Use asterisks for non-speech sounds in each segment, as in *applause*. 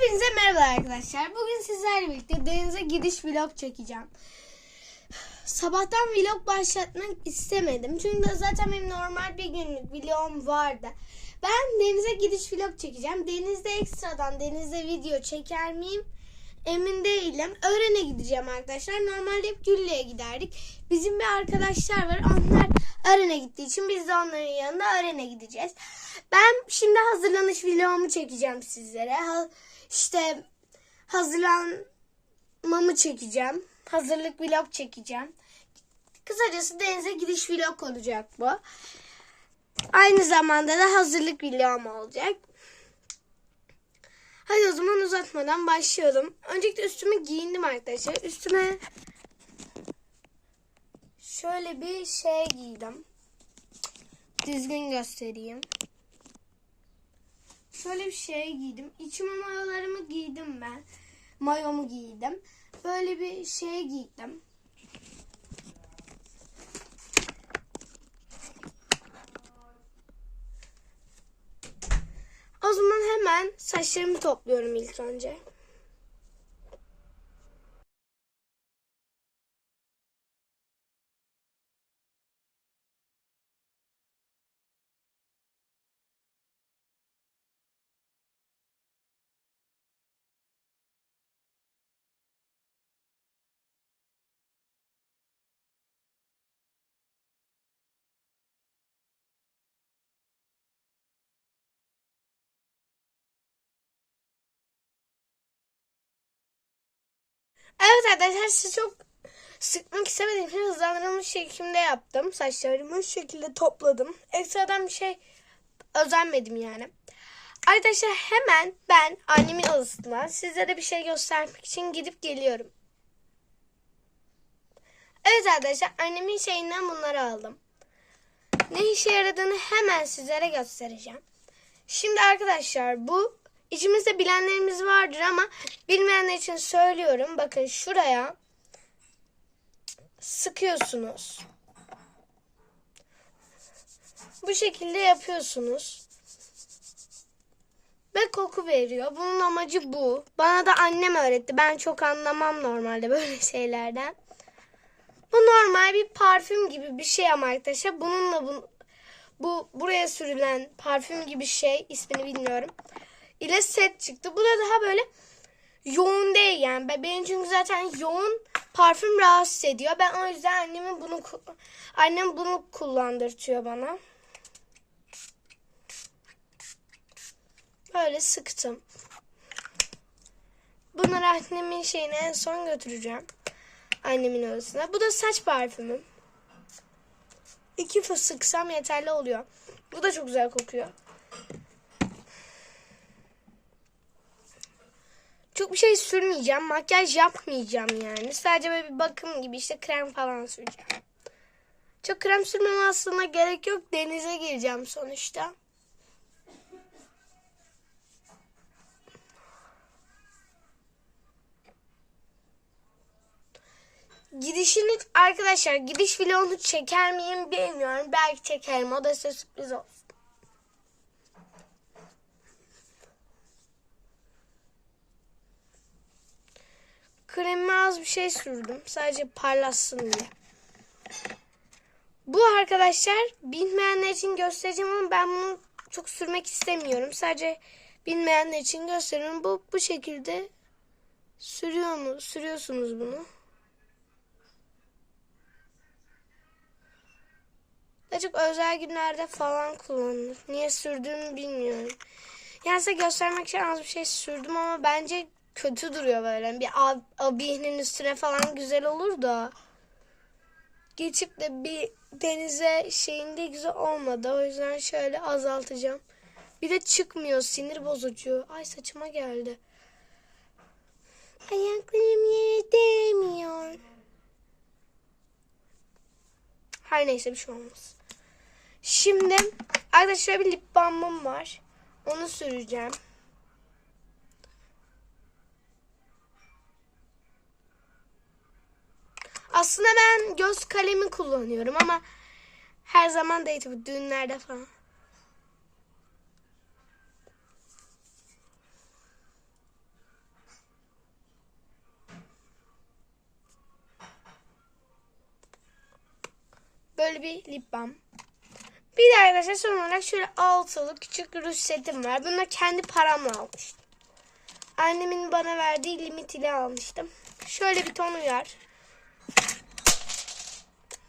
Hepinize merhaba arkadaşlar. Bugün sizlerle birlikte denize gidiş vlog çekeceğim. Sabahtan vlog başlatmak istemedim. Çünkü zaten benim normal bir günlük vlogum vardı. Ben denize gidiş vlog çekeceğim. Denizde ekstradan denizde video çeker miyim? Emin değilim. Öğrene gideceğim arkadaşlar. Normalde hep Güllü'ye giderdik. Bizim bir arkadaşlar var. Onlar Öğrene gittiği için biz de onların yanında Öğrene gideceğiz. Ben şimdi hazırlanış vlogumu çekeceğim sizlere. Ha, işte hazırlanmamı çekeceğim. Hazırlık vlog çekeceğim. Kısacası denize gidiş vlog olacak bu. Aynı zamanda da hazırlık vlogum olacak. Hadi o zaman uzatmadan başlayalım. Öncelikle üstümü giyindim arkadaşlar. Üstüme şöyle bir şey giydim. Düzgün göstereyim. Şöyle bir şey giydim. İçime mayolarımı giydim ben. Mayomu giydim. Böyle bir şey giydim. O zaman hemen saçlarımı topluyorum ilk önce. Evet arkadaşlar sizi çok sıkmak istemediğim için hızlandırılmış şekilde yaptım. Saçlarımı şu şekilde topladım. Ekstradan bir şey özenmedim yani. Arkadaşlar hemen ben annemin odasından sizlere bir şey göstermek için gidip geliyorum. Evet arkadaşlar annemin şeyinden bunları aldım. Ne işe yaradığını hemen sizlere göstereceğim. Şimdi arkadaşlar bu içimizde bilenlerimiz vardır ama bilmeyenler için söylüyorum. Bakın şuraya sıkıyorsunuz. Bu şekilde yapıyorsunuz. Ve koku veriyor. Bunun amacı bu. Bana da annem öğretti. Ben çok anlamam normalde böyle *laughs* şeylerden. Bu normal bir parfüm gibi bir şey ama arkadaşlar. Bununla bu, bu buraya sürülen parfüm gibi şey ismini bilmiyorum. İle set çıktı. Bu da daha böyle yoğun değil yani. Ben- Benim çünkü zaten yoğun parfüm rahatsız ediyor. Ben o yüzden annemin bunu annem bunu kullandırtıyor bana. Böyle sıktım. Bunları annemin şeyine en son götüreceğim. Annemin odasına. Bu da saç parfümüm. İki fıs sıksam yeterli oluyor. Bu da çok güzel kokuyor. Çok bir şey sürmeyeceğim. Makyaj yapmayacağım yani. Sadece böyle bir bakım gibi işte krem falan süreceğim. Çok krem sürmeme aslında gerek yok. Denize gireceğim sonuçta. Gidişini arkadaşlar gidiş vlogunu çeker miyim bilmiyorum. Belki çekerim. O da size sürpriz olsun. Kremime az bir şey sürdüm. Sadece parlatsın diye. Bu arkadaşlar bilmeyenler için göstereceğim ama ben bunu çok sürmek istemiyorum. Sadece bilmeyenler için gösteriyorum. Bu bu şekilde sürüyor mu? Sürüyorsunuz bunu. Çok özel günlerde falan kullanılır. Niye sürdüğümü bilmiyorum. Yani size göstermek için az bir şey sürdüm ama bence kötü duruyor böyle. Bir ab abinin üstüne falan güzel olur da. Geçip de bir denize şeyinde güzel olmadı. O yüzden şöyle azaltacağım. Bir de çıkmıyor sinir bozucu. Ay saçıma geldi. Ayaklarım yere değmiyor. Her neyse bir şey olmaz. Şimdi arkadaşlar bir lip balmım var. Onu süreceğim. Aslında ben göz kalemi kullanıyorum ama her zaman değil tabii düğünlerde falan. Böyle bir lip balm. Bir de arkadaşlar son olarak şöyle altılı küçük ruj setim var. Bunu kendi paramla almıştım. Annemin bana verdiği limit ile almıştım. Şöyle bir ton uyar.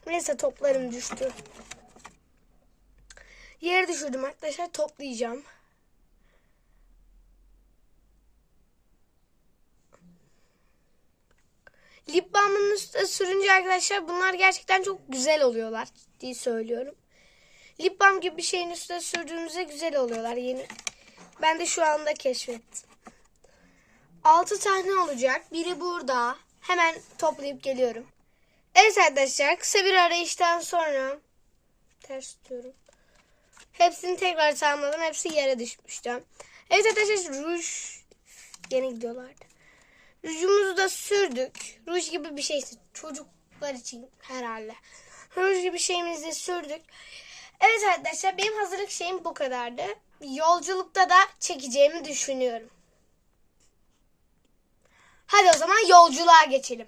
Neyse toplarım düştü. Yere düşürdüm arkadaşlar toplayacağım. Lip balmının üstüne sürünce arkadaşlar bunlar gerçekten çok güzel oluyorlar. Ciddi söylüyorum. Lip balm gibi bir şeyin üstüne sürdüğümüzde güzel oluyorlar. Yeni. Ben de şu anda keşfettim. 6 tane olacak. Biri burada. Hemen toplayıp geliyorum. Evet arkadaşlar kısa bir arayıştan sonra ters tutuyorum. Hepsini tekrar tamamladım. Hepsi yere düşmüştü. Evet arkadaşlar ruj yine gidiyorlardı. Rujumuzu da sürdük. Ruj gibi bir şey çocuklar için herhalde. Ruj gibi şeyimizi sürdük. Evet arkadaşlar benim hazırlık şeyim bu kadardı. Yolculukta da çekeceğimi düşünüyorum. Hadi o zaman yolculuğa geçelim.